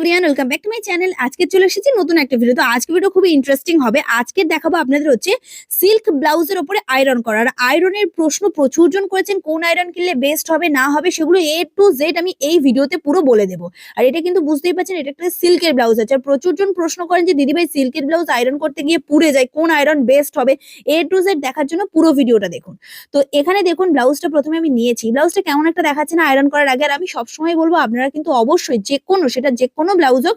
Everyone welcome back to my channel আজকে চলে এসেছি নতুন একটা ভিডিও তো আজকে ভিডিও খুবই ইন্টারেস্টিং হবে। আজকে দেখাবো আপনাদের হচ্ছে সিল্ক ব্লাউজের উপরে আয়রন করা। আর আয়রনের প্রশ্ন প্রচুর জন করেছেন, কোন আয়রন কিনলে বেস্ট হবে, না হবে, সেগুলো এ টু জেড আমি এই ভিডিওতে পুরো বলে দেবো। আর এটা কিন্তু বুঝতেই পারছেন, এটা একটা সিল্কের ব্লাউজ আছে। আর প্রচুর জন প্রশ্ন করেন যে, দিদিভাই সিল্কের ব্লাউজ আয়রন করতে গিয়ে পুড়ে যায়, কোন আয়রন বেস্ট হবে? এ টু জেড দেখার জন্য পুরো ভিডিওটা দেখুন। তো এখানে দেখুন ব্লাউজটা প্রথমে আমি নিয়েছি। ব্লাউজটা কেমন একটা দেখাচ্ছে না আয়রন করার আগে। আর আমি সবসময় বলব, আপনারা কিন্তু অবশ্যই যে কোনো সেটা যে কোনো ব্লাউজ হোক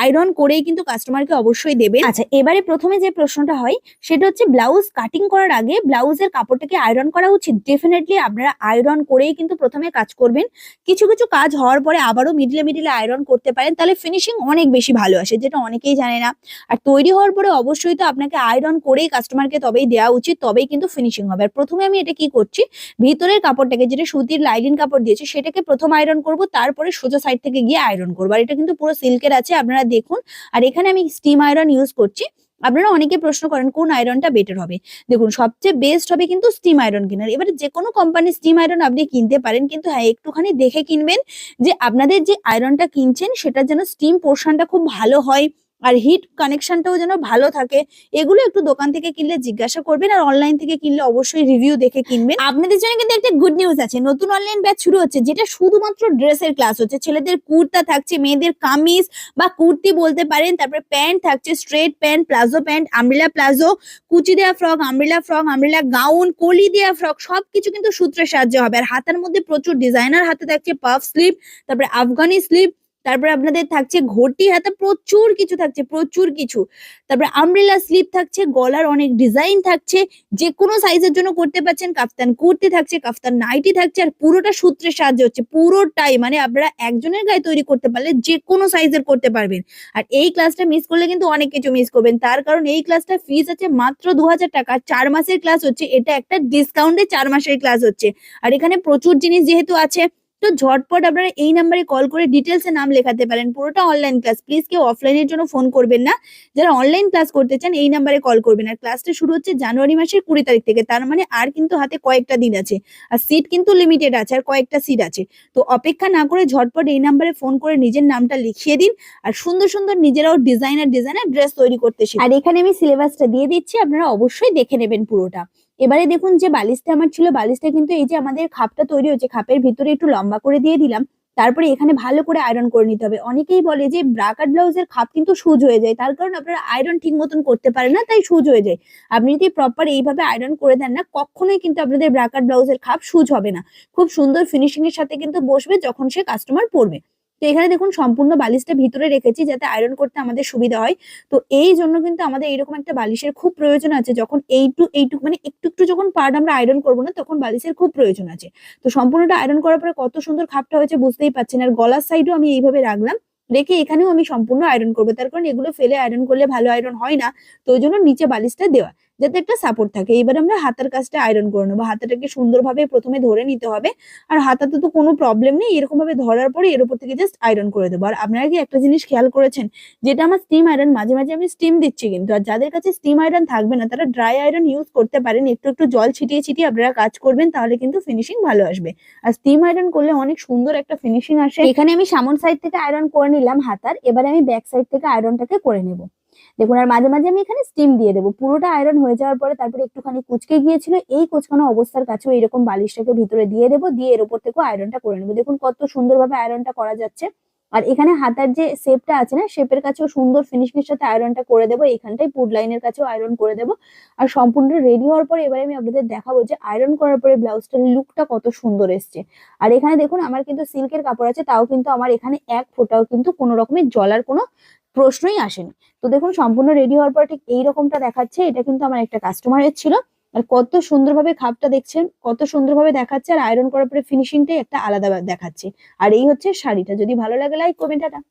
আয়রন করেই কিন্তু কাস্টমারকে অবশ্যই দেবে। আচ্ছা এবারে প্রথমে যে প্রশ্নটা হয়, সেটা হচ্ছে ব্লাউজ কাটিং করার আগে ব্লাউজের কাপড়টাকে আয়রন করা উচিত। ডেফিনেটলি আপনারা আয়রন করেই কিন্তু প্রথমে কাজ করবেন। কিছু কিছু কাজ হওয়ার পরে আবারও মিডলে মিডলে আয়রন করতে পারেন, তাহলে ফিনিশিং অনেক বেশি ভালো আসে, যেটা অনেকেই জানে না। আর তৈরি হওয়ার পরে অবশ্যই তো আপনাকে আয়রন করেই কাস্টমারকে তবেই দেওয়া উচিত, তবেই কিন্তু ফিনিশিং হবে। আর প্রথমে আমি এটা কি করছি, ভিতরের কাপড়টাকে, যেটা সুতির লাইলিন কাপড় দিয়েছি, সেটাকে প্রথম আয়রন করব, তারপরে সোজা সাইড থেকে গিয়ে আয়রন করব। আর এটা কিন্তু পুরো সিল্কের আছে, আপনারা দেখুন। আর এখানে আমি স্টিম আয়রন ইউজ করছি। আপনারা অনেকে প্রশ্ন করেন, কোন আয়রনটা বেটার হবে? দেখুন, সবচেয়ে বেস্ট হবে কিন্তু স্টিম আয়রন কেনার। এবারে যে কোনো কোম্পানির স্টিম আয়রন আপনি কিনতে পারেন, কিন্তু হ্যাঁ একটুখানি দেখে কিনবেন যে আপনাদের যে আয়রনটা কিনছেন সেটা যেন স্টিম পোর্শনটা খুব ভালো হয়। আর হিট কানেকশনটাও যেন ভালো থাকে, এগুলো একটু দোকান থেকে কিনলে জিজ্ঞাসা করবেন আর অনলাইন থেকে কিনলে অবশ্যই রিভিউ দেখে কিনবেন। আপনাদের জন্য কিন্তু একটা গুড নিউজ আছে, নতুন অনলাইন ব্যাচ শুরু হচ্ছে, যেটা শুধুমাত্র ড্রেসের ক্লাস হচ্ছে, ছেলেদের কুর্তা থাকছে, মেয়েদের কামিজ বা কুর্তি বলতে পারেন, তারপরে প্যান্ট থাকছে straight pant palazzo pant umbrella palazzo, কুচি দেওয়া frock umbrella frock umbrella gown কলি দেওয়া ফ্রক সবকিছু কিন্তু সূত্রের সাহায্যে হবে। আর হাতের মধ্যে প্রচুর ডিজাইনার হাতে থাকছে পাফ স্লিপ তারপরে আফগানি স্লিভ তারপরে আপনাদের থাকছে ঘটি হাতে প্রচুর কিছু থাকছে, প্রচুর কিছু। তারপরে আমব্রেলা স্লিপ থাকছে, গলার অনেক ডিজাইন থাকছে যে কোনো সাইজের জন্য করতে পারছেন, কাফতান কুর্তি থাকছে, কাফতান নাইটি থাকছে, আর পুরোটা সূত্রের সাহায্যে হচ্ছে, পুরোটাই মানে আপনারা একজনের গায়ে তৈরি করতে পারলে যে কোনো সাইজের করতে পারবেন। আর এই ক্লাসটা মিস করলে কিন্তু অনেক কিছু মিস করবেন। তার কারণ এই ক্লাসটা ফিস আছে মাত্র দু হাজার টাকা চার মাসের ক্লাস হচ্ছে, এটা একটা ডিসকাউন্টে চার মাসের ক্লাস হচ্ছে। আর এখানে প্রচুর জিনিস যেহেতু আছে তো ঝটপট আপনারা এই নাম্বারে কল করে ডিটেলসে নাম লেখাতে পারেন। পুরোটা অনলাইন ক্লাস প্লিজ কেউ অফলাইনের জন্য ফোন করবেন না। যারা অনলাইন ক্লাস করতে চান, এই নাম্বারে কল করবেন। আর ক্লাসটা শুরু হচ্ছে জানুয়ারি মাসের কুড়ি তারিখ থেকে। তার মানে আর কিন্তু হাতে কয়েকটা দিন আছে। আর সিট কিন্তু লিমিটেড আছে, আর কয়েকটা সিট আছে। তো অপেক্ষা না করে ঝটপট এই নাম্বারে ফোন করে নিজের নামটা লিখিয়ে দিন। আর সুন্দর সুন্দর নিজেরাও ডিজাইনার ডিজাইনার ড্রেস তৈরি করতে আর এখানে আমি সিলেবাসটা দিয়ে দিচ্ছি। আপনারা অবশ্যই দেখে নেবেন পুরোটা। এবারে দেখুন যে বালিশটা আমার ছিল, বালিশটা কিন্তু এই যে আমাদের খাপটা তৈরি হচ্ছে খাপের ভিতরে একটু লম্বা করে দিয়ে দিলাম। তারপরে এখানে ভালো করে আয়রন করে নিতে হবে। অনেকেই বলে যে ব্রাকার ব্লাউজের খাপ কিন্তু সুজ হয়ে যায়, তার কারণ আপনারা আয়রন ঠিক মতন করতে পারেন না, তাই সুজ হয়ে যায়। আপনি যদি প্রপার এইভাবে আয়রন করে দেন না, কখনোই কিন্তু আপনাদের ব্রাকার ব্লাউজের খাপ সুজ হবে না। খুব সুন্দর ফিনিশিং এর সাথে কিন্তু বসবে যখন সে কাস্টমার পরবে। তো এখানে দেখুন সম্পূর্ণ বালিশটা ভিতরে রেখেছি যাতে আয়রন করতে আমাদের সুবিধা হয়। তো এই জন্য কিন্তু আমাদের এইরকম একটা বালিশের খুব প্রয়োজন আছে। যখন এইটু এইটুকু মানে একটু একটু যখন পার্ট আমরা আয়রন করব না, তখন বালিশের খুব প্রয়োজন আছে। তো সম্পূর্ণটা আয়রন করার পরে কত সুন্দর খাপটা হয়েছে বুঝতেই পারছেন। আর গলার সাইডও আমি এইভাবে রাখলাম। রেখে এখানেও আমি সম্পূর্ণ আয়রন করব। তার কারণ এগুলো ফেলে আয়রন করলে ভালো আয়রন হয় না। তো ওই জন্য নিচে বালিশটা দেওয়া। যাতে একটা সাপোর্ট থাকে। এবার আমরা হাতার কাজটা আয়রন করে নেব। হাতাটাকে সুন্দরভাবে প্রথমে ধরে নিতে হবে। আর হাতাতে তো কোনো প্রবলেম নেই। এরকম ভাবে ধরার পরে এর উপর থেকে জাস্ট আয়রন করে দেবো। আর আপনারা কি একটা জিনিস খেয়াল করেছেন? যেটা আমার স্টিম আয়রন মাঝে মাঝে আমি স্টিম দিচ্ছি কিন্তু। আর যাদের কাছে স্টিম আয়রন থাকবে না, তারা ড্রাই আয়রন ইউজ করতে পারেন। একটু একটু জল ছিটিয়ে ছিটিয়ে আপনারা কাজ করবেন, তাহলে কিন্তু ফিনিশিং ভালো আসবে। আর স্টিম আয়রন করলে অনেক সুন্দর একটা ফিনিশিং আসে। এখানে আমি সামন সাইড থেকে আয়রন করে নিলাম হাতার। এবারে আমি ব্যাক সাইড থেকে আয়রনটাকে করে নেব। দেখুন, আর মাঝে মাঝে আমি এখানে স্টিম দিয়ে দেবো। পুরোটা আয়রন হয়ে যাওয়ার পরে তারপরে একটুখানি কুচকে গিয়েছিল, এই কুচকানো অবস্থার কাছেও এরকম বালিশটাকে ভিতরে দিয়ে দেবো, দিয়ে এর উপর থেকেও আয়রনটা করে নেব। দেখুন, কত সুন্দরভাবে আয়রনটা করা যাচ্ছে। আর এখানে হাতার যে শেপটা আছে না শেপের কাছেও সুন্দর ফিনিশিং এর সাথে আয়রনটা করে দেবো। এখানটাই পুড লাইনের কাছেও আয়রন করে দেবো। আর সম্পূর্ণ রেডি হওয়ার পরে এবারে আমি আপনাদের দেখাবো যে আয়রন করার পরে ব্লাউজটার লুকটা কত সুন্দর এসছে। আর এখানে দেখুন, আমার কিন্তু সিল্কের কাপড় আছে, তাও কিন্তু আমার এখানে এক ফোটাও কিন্তু কোনো রকমের জলার কোনো প্রশ্নই আসেনি। তো দেখুন, সম্পূর্ণ রেডি হওয়ার পর ঠিক এইরকমটা দেখাচ্ছে, এটা কিন্তু আমার একটা কাস্টমারের ছিল। আর কত সুন্দরভাবে খাপটা দেখছেন, কত সুন্দরভাবে দেখাচ্ছে, আর আয়রন করার পরে ফিনিশিংটাই একটা আলাদা দেখাচ্ছে। আর এই হচ্ছে শাড়িটা, যদি ভালো লাগে লাইক করবেন টাটা।